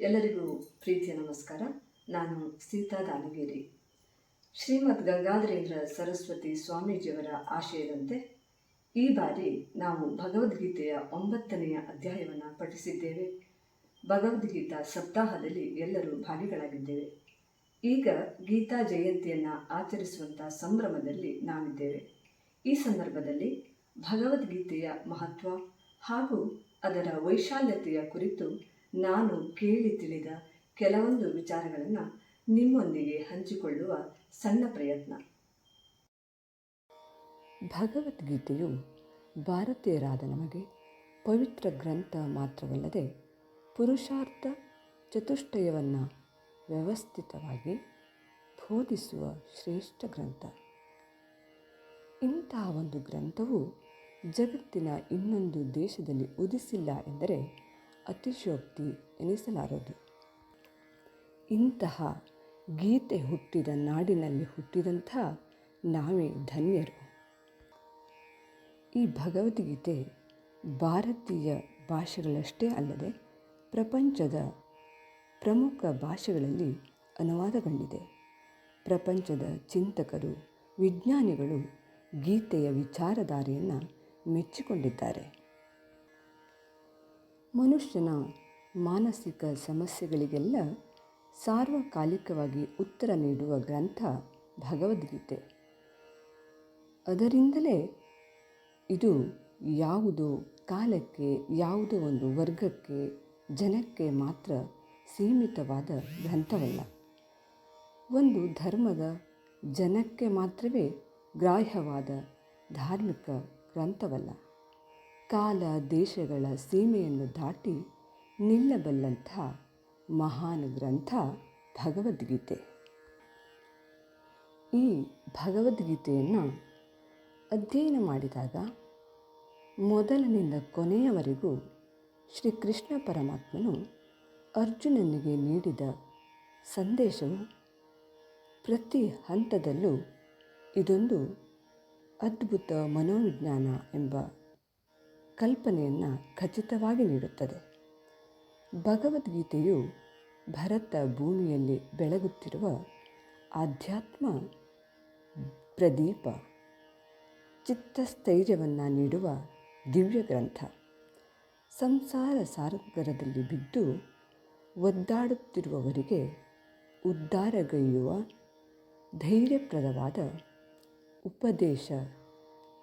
ಎಲ್ಲರಿಗೂ ಪ್ರೀತಿಯ ನಮಸ್ಕಾರ. ನಾನು ಸೀತಾ ದಾನಗಿರಿ. ಶ್ರೀಮದ್ ಗಂಗಾಧರೇಂದ್ರ ಸರಸ್ವತಿ ಸ್ವಾಮೀಜಿಯವರ ಆಶಯದಂತೆ ಈ ಬಾರಿ ನಾವು ಭಗವದ್ಗೀತೆಯ ಒಂಬತ್ತನೆಯ ಅಧ್ಯಾಯವನ್ನು ಪಠಿಸಿದ್ದೇವೆ. ಭಗವದ್ಗೀತಾ ಸಪ್ತಾಹದಲ್ಲಿ ಎಲ್ಲರೂ ಭಾಗಿಗಳಾಗಿದ್ದೇವೆ. ಈಗ ಗೀತಾ ಜಯಂತಿಯನ್ನು ಆಚರಿಸುವಂಥ ಸಂಭ್ರಮದಲ್ಲಿ ನಾವಿದ್ದೇವೆ. ಈ ಸಂದರ್ಭದಲ್ಲಿ ಭಗವದ್ಗೀತೆಯ ಮಹತ್ವ ಹಾಗೂ ಅದರ ವೈಶಾಲ್ಯತೆಯ ಕುರಿತು ನಾನು ಕೇಳಿ ತಿಳಿದ ಕೆಲವೊಂದು ವಿಚಾರಗಳನ್ನು ನಿಮ್ಮೊಂದಿಗೆ ಹಂಚಿಕೊಳ್ಳುವ ಸಣ್ಣ ಪ್ರಯತ್ನ. ಭಗವದ್ಗೀತೆಯು ಭಾರತೀಯರಾದ ನಮಗೆ ಪವಿತ್ರ ಗ್ರಂಥ ಮಾತ್ರವಲ್ಲದೆ ಪುರುಷಾರ್ಥ ಚತುಷ್ಟಯವನ್ನು ವ್ಯವಸ್ಥಿತವಾಗಿ ಬೋಧಿಸುವ ಶ್ರೇಷ್ಠ ಗ್ರಂಥ. ಇಂತಹ ಒಂದು ಗ್ರಂಥವು ಜಗತ್ತಿನ ಇನ್ನೊಂದು ದೇಶದಲ್ಲಿ ಉದಿಸಿಲ್ಲ ಎಂದರೆ ಅತಿಶಯೋಕ್ತಿ ಎನಿಸಲಾರದು. ಇಂತಹ ಗೀತೆ ಹುಟ್ಟಿದ ನಾಡಿನಲ್ಲಿ ಹುಟ್ಟಿದಂಥ ನಾವೇ ಧನ್ಯರು. ಈ ಭಗವದ್ಗೀತೆ ಭಾರತೀಯ ಭಾಷೆಗಳಷ್ಟೇ ಅಲ್ಲದೆ ಪ್ರಪಂಚದ ಪ್ರಮುಖ ಭಾಷೆಗಳಲ್ಲಿ ಅನುವಾದಗೊಂಡಿದೆ. ಪ್ರಪಂಚದ ಚಿಂತಕರು, ವಿಜ್ಞಾನಿಗಳು ಗೀತೆಯ ವಿಚಾರಧಾರೆಯನ್ನು ಮೆಚ್ಚಿಕೊಂಡಿದ್ದಾರೆ. ಮನುಷ್ಯನ ಮಾನಸಿಕ ಸಮಸ್ಯೆಗಳಿಗೆಲ್ಲ ಸಾರ್ವಕಾಲಿಕವಾಗಿ ಉತ್ತರ ನೀಡುವ ಗ್ರಂಥ ಭಗವದ್ಗೀತೆ. ಅದರಿಂದಲೇ ಇದು ಯಾವುದೋ ಕಾಲಕ್ಕೆ, ಯಾವುದೋ ಒಂದು ವರ್ಗಕ್ಕೆ, ಜನಕ್ಕೆ ಮಾತ್ರ ಸೀಮಿತವಾದ ಗ್ರಂಥವಲ್ಲ. ಒಂದು ಧರ್ಮದ ಜನಕ್ಕೆ ಮಾತ್ರವೇ ಗ್ರಾಹ್ಯವಾದ ಧಾರ್ಮಿಕ ಗ್ರಂಥವಲ್ಲ. ಕಾಲ ದೇಶಗಳ ಸೀಮೆಯನ್ನು ದಾಟಿ ನಿಲ್ಲಬಲ್ಲಂಥ ಮಹಾನ್ ಗ್ರಂಥ ಭಗವದ್ಗೀತೆ. ಈ ಭಗವದ್ಗೀತೆಯನ್ನು ಅಧ್ಯಯನ ಮಾಡಿದಾಗ ಮೊದಲಿನಿಂದ ಕೊನೆಯವರೆಗೂ ಶ್ರೀ ಕೃಷ್ಣ ಪರಮಾತ್ಮನು ಅರ್ಜುನನಿಗೆ ನೀಡಿದ ಸಂದೇಶವು ಪ್ರತಿ ಹಂತದಲ್ಲೂ ಇದೊಂದು ಅದ್ಭುತ ಮನೋವಿಜ್ಞಾನ ಎಂಬ ಕಲ್ಪನೆಯನ್ನು ಖಚಿತವಾಗಿ ನೀಡುತ್ತದೆ. ಭಗವದ್ಗೀತೆಯು ಭರತ ಭೂಮಿಯಲ್ಲಿ ಬೆಳಗುತ್ತಿರುವ ಆಧ್ಯಾತ್ಮ ಪ್ರದೀಪ ಚಿತ್ತಸ್ಥೈರ್ಯವನ್ನು ನೀಡುವ ದಿವ್ಯ ಗ್ರಂಥ. ಸಂಸಾರ ಸಾರಗರದಲ್ಲಿ ಬಿದ್ದು ಒದ್ದಾಡುತ್ತಿರುವವರಿಗೆ ಉದ್ಧಾರಗೈಯುವ ಧೈರ್ಯಪ್ರದವಾದ ಉಪದೇಶ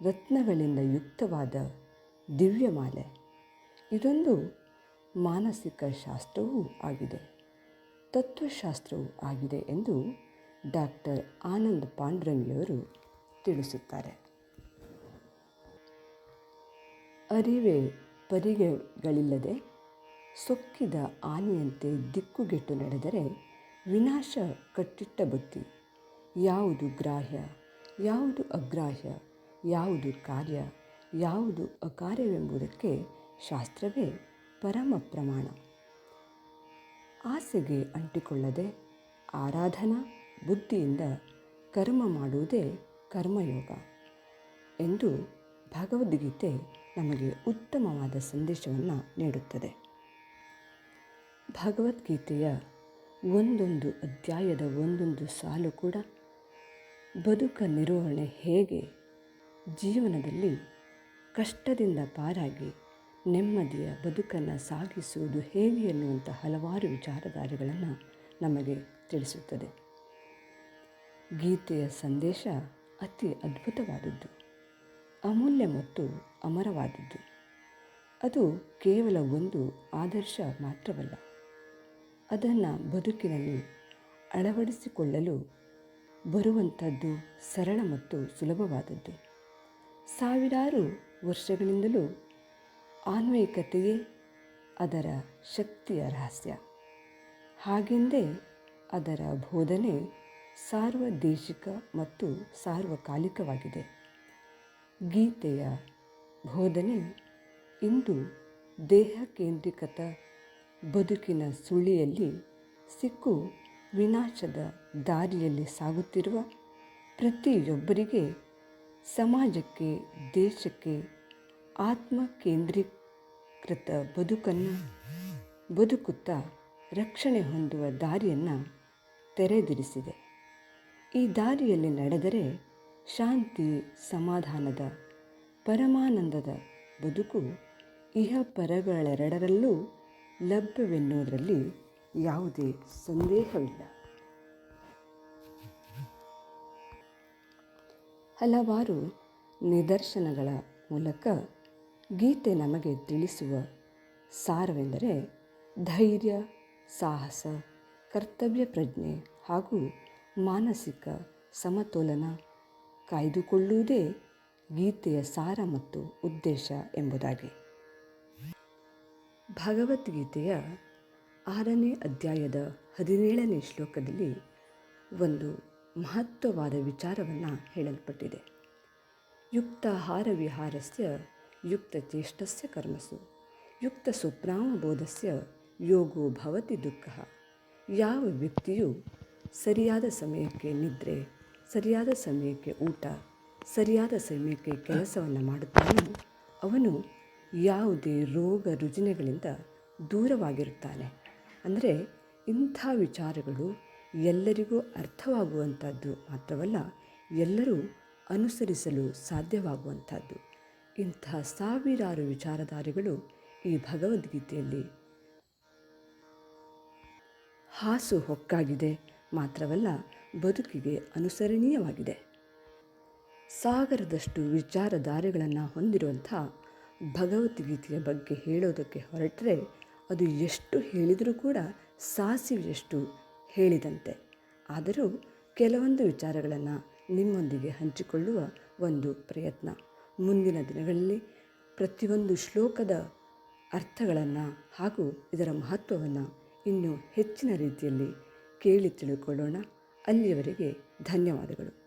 ರತ್ನಗಳಿಂದ ಯುಕ್ತವಾದ ದಿವ್ಯಮಾಲೆ. ಇದೊಂದು ಮಾನಸಿಕ ಶಾಸ್ತ್ರವೂ ಆಗಿದೆ, ತತ್ವಶಾಸ್ತ್ರವೂ ಆಗಿದೆ ಎಂದು ಡಾಕ್ಟರ್ ಆನಂದ್ ಪಾಂಡ್ರಂಗಿಯವರು ತಿಳಿಸುತ್ತಾರೆ. ಅರಿವೆ ಪರಿಗೆಗಳಿಲ್ಲದೆ ಸೊಕ್ಕಿದ ಆನೆಯಂತೆ ದಿಕ್ಕುಗೆಟ್ಟು ನಡೆದರೆ ವಿನಾಶ ಕಟ್ಟಿಟ್ಟ ಬುತ್ತಿ. ಯಾವುದು ಗ್ರಾಹ್ಯ, ಯಾವುದು ಅಗ್ರಾಹ್ಯ, ಯಾವುದು ಕಾರ್ಯ ಯಾವುದು ಅಕಾರ್ಯವೆಂಬುದಕ್ಕೆ ಶಾಸ್ತ್ರವೇ ಪರಮ ಪ್ರಮಾಣ. ಆಸೆಗೆ ಅಂಟಿಕೊಳ್ಳದೆ ಆರಾಧನಾ ಬುದ್ಧಿಯಿಂದ ಕರ್ಮ ಮಾಡುವುದೇ ಕರ್ಮಯೋಗ ಎಂದು ಭಗವದ್ಗೀತೆ ನಮಗೆ ಉತ್ತಮವಾದ ಸಂದೇಶವನ್ನು ನೀಡುತ್ತದೆ. ಭಗವದ್ಗೀತೆಯ ಒಂದೊಂದು ಅಧ್ಯಾಯದ ಒಂದೊಂದು ಸಾಲು ಕೂಡ ಬದುಕ ನಿರ್ವಹಣೆ ಹೇಗೆ ಜೀವನದಲ್ಲಿ ಕಷ್ಟದಿಂದ ಪಾರಾಗಿ ನೆಮ್ಮದಿಯ ಬದುಕನ್ನು ಸಾಗಿಸುವುದು ಹೇಗೆ ಎನ್ನುವಂಥ ಹಲವಾರು ವಿಚಾರಧಾರೆಗಳನ್ನು ನಮಗೆ ತಿಳಿಸುತ್ತದೆ. ಗೀತೆಯ ಸಂದೇಶ ಅತಿ ಅದ್ಭುತವಾದದ್ದು. ಅಮೂಲ್ಯ ಮತ್ತು ಅಮರವಾದದ್ದು. ಅದು ಕೇವಲ ಒಂದು ಆದರ್ಶ ಮಾತ್ರವಲ್ಲ. ಅದನ್ನು ಬದುಕಿನಲ್ಲಿ ಅಳವಡಿಸಿಕೊಳ್ಳಲು ಬರುವಂಥದ್ದು ಸರಳ ಮತ್ತು ಸುಲಭವಾದದ್ದು. ಸಾವಿರಾರು ವರ್ಷಗಳಿಂದಲೂ ಆನ್ವಯಿಕತೆಯೇ ಅದರ ಶಕ್ತಿಯ ರಹಸ್ಯ. ಹಾಗೆಂದೇ ಅದರ ಬೋಧನೆ ಸಾರ್ವದೇಶಿಕ ಮತ್ತು ಸಾರ್ವಕಾಲಿಕವಾಗಿದೆ. ಗೀತೆಯ ಬೋಧನೆ ಇಂದು ದೇಹ ಕೇಂದ್ರೀಕೃತ ಬದುಕಿನ ಸುಳಿಯಲ್ಲಿ ಸಿಕ್ಕು ವಿನಾಶದ ದಾರಿಯಲ್ಲಿ ಸಾಗುತ್ತಿರುವ ಪ್ರತಿಯೊಬ್ಬರಿಗೆ ಸಮಾಜಕ್ಕೆ, ದೇಶಕ್ಕೆ ಆತ್ಮ ಕೇಂದ್ರೀಕೃತ ಬದುಕನ್ನು ಬದುಕುತ್ತಾ ರಕ್ಷಣೆ ಹೊಂದುವ ದಾರಿಯನ್ನು ತೆರೆದಿರಿಸಿದೆ. ಈ ದಾರಿಯಲ್ಲಿ ನಡೆದರೆ ಶಾಂತಿ, ಸಮಾಧಾನದ, ಪರಮಾನಂದದ ಬದುಕು ಇಹ ಪರಗಳೆರಡರಲ್ಲೂ ಲಭ್ಯವೆನ್ನುವುದರಲ್ಲಿ ಯಾವುದೇ ಸಂದೇಹವಿಲ್ಲ. ಹಲವಾರು ನಿದರ್ಶನಗಳ ಮೂಲಕ ಗೀತೆ ನಮಗೆ ತಿಳಿಸುವ ಸಾರವೆಂದರೆ ಧೈರ್ಯ, ಸಾಹಸ, ಕರ್ತವ್ಯ ಪ್ರಜ್ಞೆ ಹಾಗೂ ಮಾನಸಿಕ ಸಮತೋಲನ. ಕಾಯ್ದುಕೊಳ್ಳುವುದೇ ಗೀತೆಯ ಸಾರ ಮತ್ತು ಉದ್ದೇಶ ಎಂಬುದಾಗಿ. ಭಗವದ್ಗೀತೆಯ ಆರನೇ ಅಧ್ಯಾಯದ ಹದಿನೇಳನೇ ಶ್ಲೋಕದಲ್ಲಿ ಒಂದು ಮಹತ್ವವಾದ ವಿಚಾರವನ್ನು ಹೇಳಲ್ಪಟ್ಟಿದೆ. ಯುಕ್ತಾಹಾರ ವಿಹಾರಸ್ಯ ಯುಕ್ತಚೇಷ್ಟಸ್ಯ ಕರ್ಮಸು, ಯುಕ್ತ ಸುಪ್ರಾಮಬೋಧಸ್ಯ ಯೋಗೋ ಭವತಿ ದುಃಖ. ಯಾವ ವ್ಯಕ್ತಿಯು ಸರಿಯಾದ ಸಮಯಕ್ಕೆ ನಿದ್ರೆ, ಸರಿಯಾದ ಸಮಯಕ್ಕೆ ಊಟ, ಸರಿಯಾದ ಸಮಯಕ್ಕೆ ಕೆಲಸವನ್ನು ಮಾಡುತ್ತಾನೋ, ಅವನು ಯಾವುದೇ ರೋಗ ರುಜಿನಗಳಿಂದ ದೂರವಾಗಿರುತ್ತಾನೆ. ಅಂದರೆ ಇಂಥ ವಿಚಾರಗಳು ಎಲ್ಲರಿಗೂ ಅರ್ಥವಾಗುವಂಥದ್ದು ಮಾತ್ರವಲ್ಲ, ಎಲ್ಲರೂ ಅನುಸರಿಸಲು ಸಾಧ್ಯವಾಗುವಂಥದ್ದು. ಇಂತಹ ಸಾವಿರಾರು ವಿಚಾರಧಾರೆಗಳು ಈ ಭಗವದ್ಗೀತೆಯಲ್ಲಿ. ಹಾಸು ಹೊಕ್ಕಾಗಿದೆ ಮಾತ್ರವಲ್ಲ, ಬದುಕಿಗೆ ಅನುಸರಣೀಯವಾಗಿದೆ. ಸಾಗರದಷ್ಟು ವಿಚಾರಧಾರೆಗಳನ್ನು ಹೊಂದಿರುವಂಥ ಭಗವದ್ಗೀತೆಯ ಬಗ್ಗೆ ಹೇಳೋದಕ್ಕೆ ಹೊರಟರೆ ಅದು ಎಷ್ಟು ಹೇಳಿದರೂ ಕೂಡ ಸಾಸಿವೆಯಷ್ಟು ಹೇಳಿದಂತೆ. ಆದರೂ ಕೆಲವೊಂದು ವಿಚಾರಗಳನ್ನು ನಿಮ್ಮೊಂದಿಗೆ ಹಂಚಿಕೊಳ್ಳುವ ಒಂದು ಪ್ರಯತ್ನ. ಮುಂದಿನ ದಿನಗಳಲ್ಲಿ ಪ್ರತಿಯೊಂದು ಶ್ಲೋಕದ ಅರ್ಥಗಳನ್ನು ಹಾಗೂ ಇದರ ಮಹತ್ವವನ್ನು ಇನ್ನೂ ಹೆಚ್ಚಿನ ರೀತಿಯಲ್ಲಿ ಕೇಳಿ ತಿಳ್ಕೊಳ್ಳೋಣ. ಅಲ್ಲಿಯವರೆಗೆ ಧನ್ಯವಾದಗಳು.